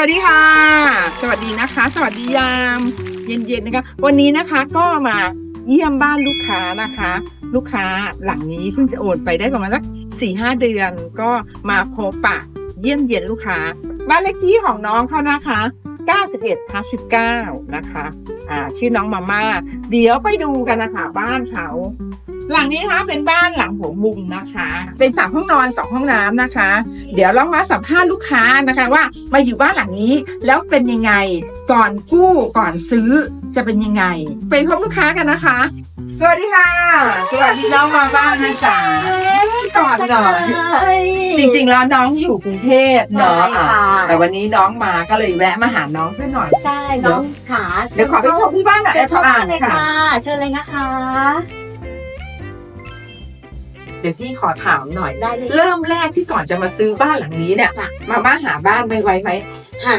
วัสดีค่ะ สวัสดีนะคะ สวัสดียาม เย็นๆนะคะ วันนี้นะคะก็มาเยี่ยมบ้านลูกค้านะคะ ลูกค้าหลังนี้เพิ่งจะโอนไปได้ประมาณสักสี่ห้าเดือน ก็มาพบปะเยี่ยมเยียนลูกค้า บ้านเลขที่ของน้องเขานะคะ91ทับ19 นะคะ อ่า ชื่อน้องมาม่า เดี๋ยวไปดูกันนะคะ บ้านเขา หลังนี้นะคะเป็นบ้านหลังหัวมุมนะคะ เป็นสามห้องนอนสองห้องน้ำนะคะ เดี๋ยวเรามาสัมภาษณ์ลูกค้านะคะว่ามาอยู่บ้านหลังนี้แล้วเป็นยังไงก่อนกู้ก่อนซื้อจะเป็นยังไง ไปพบลูกค้ากันนะคะ สวัสดีค่ะ สวัสดีน้องมาบ้านนะจ๊ะก่อนหน่อยจริงๆแล้วน้องอยู่กรุงเทพเนาะใช่ค่ะอะแต่วันนี้น้องมาก็เลยแวะมาหาน้องสักหน่อยใช่น้องขาเดี๋ยวขอไปพบที่บ้านหน่อยเชิญเข้าอ่าบ้านเลยค่ะค่ะเชิญเลยนะคะ เดี๋ยวพี่ขอถามหน่อย ได้เลยเริ่มแรกที่ก่อนจะมาซื้อบ้านหลังนี้เนี่ย ค่ะมาบ้านหาบ้านไปไว้ไหมหา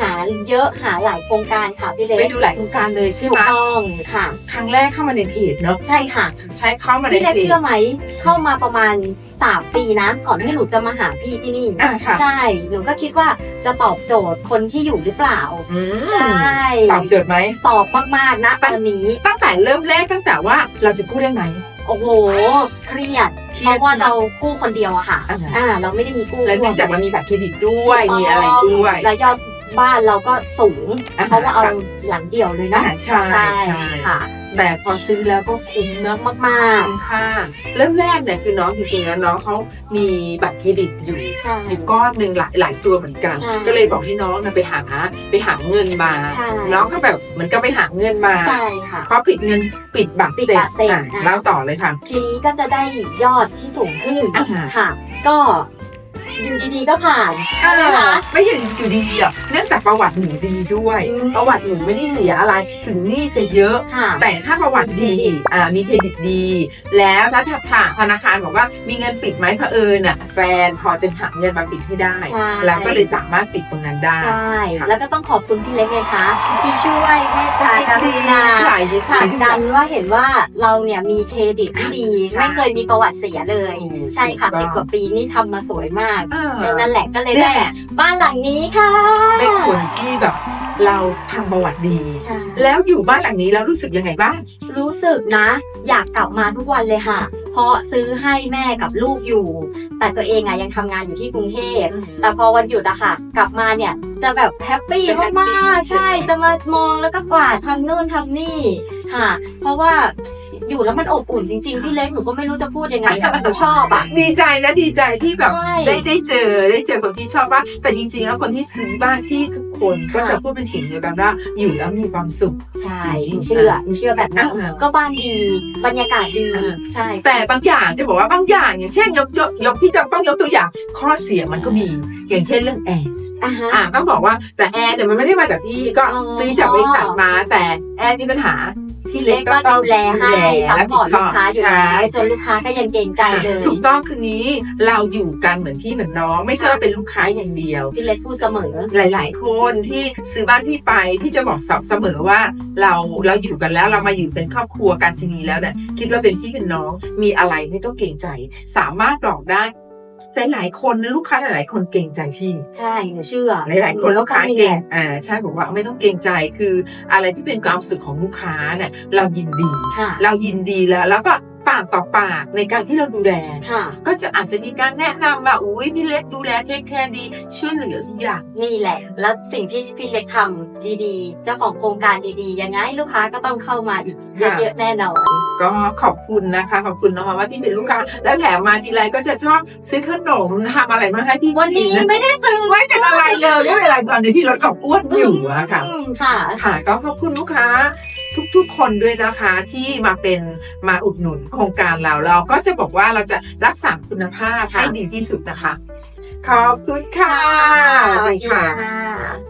หาเยอะหาหลายโครงการค่ะพี่เล็กไปดูหลายโครงการเลยใช่ถูไหมกต้องค่ะ ครั้งแรกเข้ามาในเพจเนาะใช่ค่ะ ใช้เข้ามาในพี่เล็กเพจเชื่อไหม เข้ามาประมาณสามปีนะก่อนที่หนูจะมาหาพี่ที่นี่ อ่าค่ะใช่ หนูก็คิดว่าจะตอบโจทย์คนที่อยู่หรือเปล่า อืมใช่ ตอบโจทย์ไหม ตอบมากๆนะตอนนี้ ตั้งแต่เริ่มแรกตั้งแต่ว่าเราจะพูดได้ไหม โอ้โหเครียดเคเพรียดราะว่าเรากู้คนเดียวอะค่ะอ่า อ่าเราไม่ได้มีกู้และเนื่องจากมันมีบัตรเครดิตด้วย มีอะไรด้วยแล้วยอดบ้านเราก็สูงอ่าเพราะว่าเอาหลังเดียวเลยนะอ่าใช่ใช่ ค่ะ แต่พอซื้อแล้วก็คุ้มเนาะมากคุ้มค่าเริ่มแรกเนี่ยคือน้องจริงๆแล้วน้องเขามีบัตรเครดิตอยู่ๆใช่ อยู่ก้อนหนึ่งหลายหลายตัวเหมือนกัน ใช่ก็เลยบอกให้น้องนะไปหาไปหาเงินมา ใช่ น้องก็แบบเหมือนก็ไปหาเงินมาใช่ค่ะ พอปิดเงินปิดบัตรปิดเสร็จบัตรเสร็จอะอะ แล้วต่อเลยค่ะ ทีนี้ก็จะได้ยอดที่สูงขึ้นอ่าค่ะ ก็ อยู่ดีๆก็ผ่านใช่ไหมคะไม่ใช่อยู่ดีอะเนื่องจากประวัติหนูดีด้วยอืมประวัติหนูไม่ได้เสียอะไรถึงหนี้จะเยอะ ค่ะ แต่ถ้าประวัติดีมีเครดิตอ่ามีเครดิตดี แล้วถ้าถ้าธนาคารบอกว่ามีเงินปิดไหมเผอิญอะแฟนพอจะหาเงินมาปิดให้ได้ ใช่ แล้วก็เลยสามารถปิดตรงนั้นได้ ใช่ ค่ะ แล้วก็ต้องขอบคุณพี่เล็กไงคะ ที่ช่วยเมตตาขายกรุดีณาขายดีผลักดันว่าเห็นว่าเราเนี่ยมีเครดิตที่ดี ใช่ไม่เคยมีประวัติเสียเลยใช่ค่ะสิบกว่าปีนี่ทำมาสวยมากเออดังนั้นแหละก็เลยนี่ได้แหละ บ้านหลังนี้ค่ะเป็นคนที่แบบเราทำประวัติดี ใช่แล้วอยู่บ้านหลังนี้แล้วรู้สึกยังไงบ้าง รู้สึกนะ อยากกลับมาทุกวันเลยค่ะ เพราะซื้อให้แม่กับลูกอยู่ แต่ตัวเองอะยังทำงานอยู่ที่กรุงเทพ แต่พอวันหยุดอะค่ะ กลับมาเนี่ยจะแบบแฮปปี้จะแฮปปี้มากใช่ๆไหม ใช่จะมามองแล้วก็กวาดทำนู่นทำนี่ค่ะ เพราะว่า อยู่แล้วมันอบอุ่นจริงๆพี่เล็กหนูก็ไม่รู้จะพูดยังไงอะหนูชอบอะ ดีใจนะดีใจที่แบบใช่ได้ได้เจอได้เจอคนที่ชอบบ้านแต่จริง ๆ แล้วคนที่ซื้อบ้านพี่ทุกคนก็ค่ะ จะพูดเป็นเสิ่งเดียวกันว่าอยู่แล้วมีความสุข ใช่จริงๆหนูเชื่อหนูเชื่อแบบนั้นอ่า ก็บ้านดีบรรยากาศดีอ่าใช่ แต่บางอย่างจะบอกว่าบางอย่าง อย่างเช่นยกยกยกที่จะต้องยกตัวอย่างข้อเสียมันก็มี อย่างเช่นเรื่องแอร์อ่าฮะ อ่าต้องบอกว่าแต่แอร์เนี่ยมันไม่ได้มาจากพี่ก็อ๋อ ซื้อจากบริษัทมาแต่แอร์มีปัญหา พี่เล็เล็กกก็ก็ต้องดูแลให้และซัพพอร์ตลูกค้าอยู่ใช่แล้วจนลูกค้าก็ยังเกรงใจเลย ถูกต้องคือนี้เราอยู่กันเหมือนพี่เหมือนน้อง ไม่ใช่ว่าเป็นลูกค้าอย่างเดียว พี่เล็กพูดเสมอ หลาย ๆ คนที่ซื้อบ้านพี่ไปพี่จะบอกเสมอว่า เราเราอยู่กันแล้วเรามาอยู่เป็นครอบครัวการซินีแล้วเนี่ยคิดว่าเป็นพี่เป็นน้องมีอะไรไม่ต้องเกรงใจ สามารถบอกได้ หลายๆคนนะลูกค้าหลายๆคนเกรงใจพี่ ใช่หนูเชื่อหลายๆคนลูกค้ามีเก่งอ่าใช่บอกว่าไม่ต้องเกรงใจคืออะไรที่เป็นความสุขของลูกค้าเนี่ยเรายินดีค่ะเรายินดีแล้วแล้วก็ปากต่อปากในการที่เราดูแล ค่ะ ก็จะอาจจะมีการแนะนำว่าอุ้ยพี่เล็กดูแลเทคแคร์ดีช่วยเหลือทุกอย่าง นี่แหละ แล้วสิ่งที่พี่เล็กทำดีๆ เจ้าของโครงการดีๆ ยังไงลูกค้าก็ต้องเข้ามาอีกเยอะๆแน่นอน ก็ขอบคุณนะคะ ขอบคุณน้องมาว่าที่เป็นลูกค้า แล้วแถมมาทีไรก็จะชอบซื้อขนมทำอะไรมาให้พี่วันนี้กิะไม่ได้ซื้อไม่เป็นอะไรเลยไม่เป็นไรตอนนี้พี่ลดความอ้วนอยู่อะค่ะอืมค่ะ ค่ะ ก็ขอบคุณลูกค้าทุกๆ คนด้วยนะคะที่มาเป็นมาอุดหนุนโครงการเราเราก็จะบอกว่าเราจะรักษาคุณภาพให้ค่ะดีที่สุดนะคะ ขอบคุณค่ะสวัสดีค่ะค่ะ